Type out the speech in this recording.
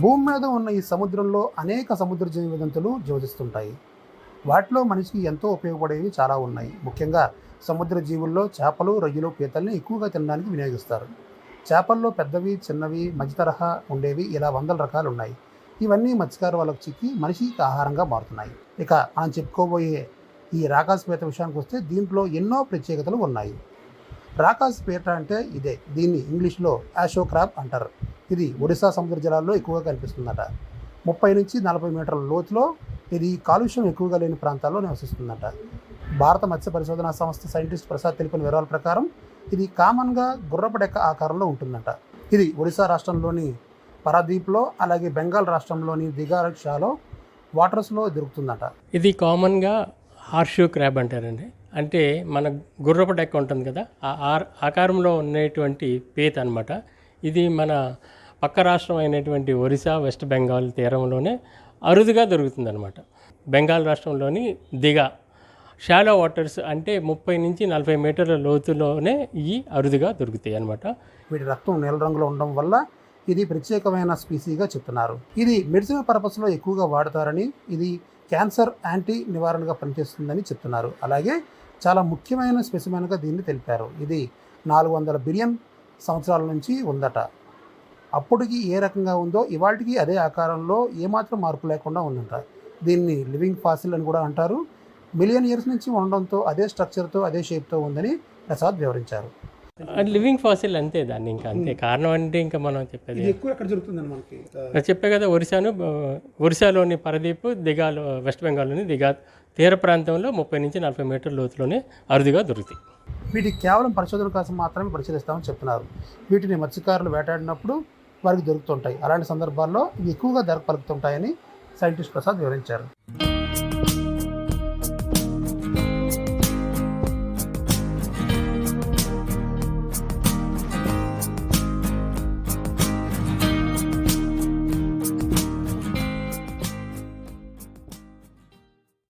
భూమి మీద ఉన్న ఈ సముద్రంలో అనేక సముద్ర జీవజంతులు జీవజిస్తుంటాయి వాటిలో మనిషికి ఎంతో ఉపయోగపడేవి చాలా ఉన్నాయి. ముఖ్యంగా సముద్ర జీవుల్లో చేపలు రొయ్యలు పీతల్ని ఎక్కువగా తినడానికి వినియోగిస్తారు. చేపల్లో పెద్దవి చిన్నవి మధ్య తరహా ఉండేవి ఇలా వందల రకాలు ఉన్నాయి ఇవన్నీ మత్స్యకారు వాళ్ళకు చిక్కి మనిషికి ఆహారంగా మారుతున్నాయి. ఇక మనం చెప్పుకోబోయే ఈ రాకాస్ విషయానికి వస్తే దీంట్లో ఎన్నో ప్రత్యేకతలు ఉన్నాయి. రాకాస్ అంటే ఇదే దీన్ని ఇంగ్లీష్లో యాషో క్రాబ్ అంటారు. ఇది ఒడిశా సముద్ర జలాల్లో ఎక్కువగా కనిపిస్తుందట. ముప్పై నుంచి నలభై మీటర్ల లోతులో ఇది కాలుష్యం ఎక్కువగా లేని ప్రాంతాల్లో నివసిస్తుందట. భారత మత్స్య పరిశోధనా సంస్థ సైంటిస్ట్ ప్రసాద్ తెలిపిన వివరాల ప్రకారం ఇది కామన్గా గుర్రపడెక్క ఆకారంలో ఉంటుందట. ఇది ఒడిశా రాష్ట్రంలోని పరాదీప్లో అలాగే బెంగాల్ రాష్ట్రంలోని దిగారక్షాలో వాటర్స్లో దొరుకుతుందట. ఇది కామన్గా హార్షూ క్రాబ్ అంటారండి. అంటే మన గుర్రపు డెక్క ఉంటుంది కదా ఆ ఆకారంలో ఉండేటువంటి పీత అనమాట ఇది మన పక్క రాష్ట్రం అయినటువంటి ఒరిస్సా వెస్ట్ బెంగాల్ తీరంలోనే అరుదుగా దొరుకుతుందన్నమాట. బెంగాల్ రాష్ట్రంలోని దిగా. షాలో వాటర్స్ అంటే ముప్పై నుంచి నలభై మీటర్ల లోతులోనే ఇవి అరుదుగా దొరుకుతాయి అన్నమాట వీటి రక్తం నీల రంగులో ఉండడం వల్ల ఇది ప్రత్యేకమైన స్పీసీగా చెప్తున్నారు. ఇది మెడిసిన్ పర్పస్లో ఎక్కువగా వాడతారని ఇది క్యాన్సర్ యాంటీ నివారణగా పనిచేస్తుందని చెప్తున్నారు. అలాగే చాలా ముఖ్యమైన స్పెసిమెన్గా దీన్ని తెలిపారు. ఇది నాలుగు వందల బిలియన్ సంవత్సరాల నుంచి ఉందట. అప్పటికి ఏ రకంగా ఉందో ఇవాళకి అదే ఆకారంలో ఏమాత్రం మార్పు లేకుండా ఉందంట. దీన్ని లివింగ్ ఫాసిల్ అని కూడా అంటారు. మిలియన్ ఇయర్స్ నుంచి ఉండడంతో అదే స్ట్రక్చర్తో అదే షేప్తో ఉందని ప్రసాద్ వివరించారు. లివింగ్ ఫాసిల్ అంతే దాన్ని ఇంకా అంతే. కారణం అంటే ఇంకా మనం చెప్పేది ఎక్కువ ఎక్కడ దొరుకుతుందని మనకి? చెప్పే కదా ఒరిస్సాను ఆ, ఒరిస్సాలోని పరదీప్ దిగాలో వెస్ట్ బెంగాల్లోని దిగా తీర ప్రాంతంలో ముప్పై నుంచి నలభై మీటర్ల లోతులోనే అరుదుగా దొరుకుతాయి వీటికి కేవలం పరిశోధన కోసం మాత్రమే పరిశీలిస్తామని చెప్తున్నారు. వీటిని మత్స్యకారులు వేటాడినప్పుడు వారికి దొరుకుతుంటాయి. అలాంటి సందర్భాల్లో ఇవి ఎక్కువగా ధర పలుకుతుంటాయని సైంటిస్ట్ ప్రసాద్ వివరించారు.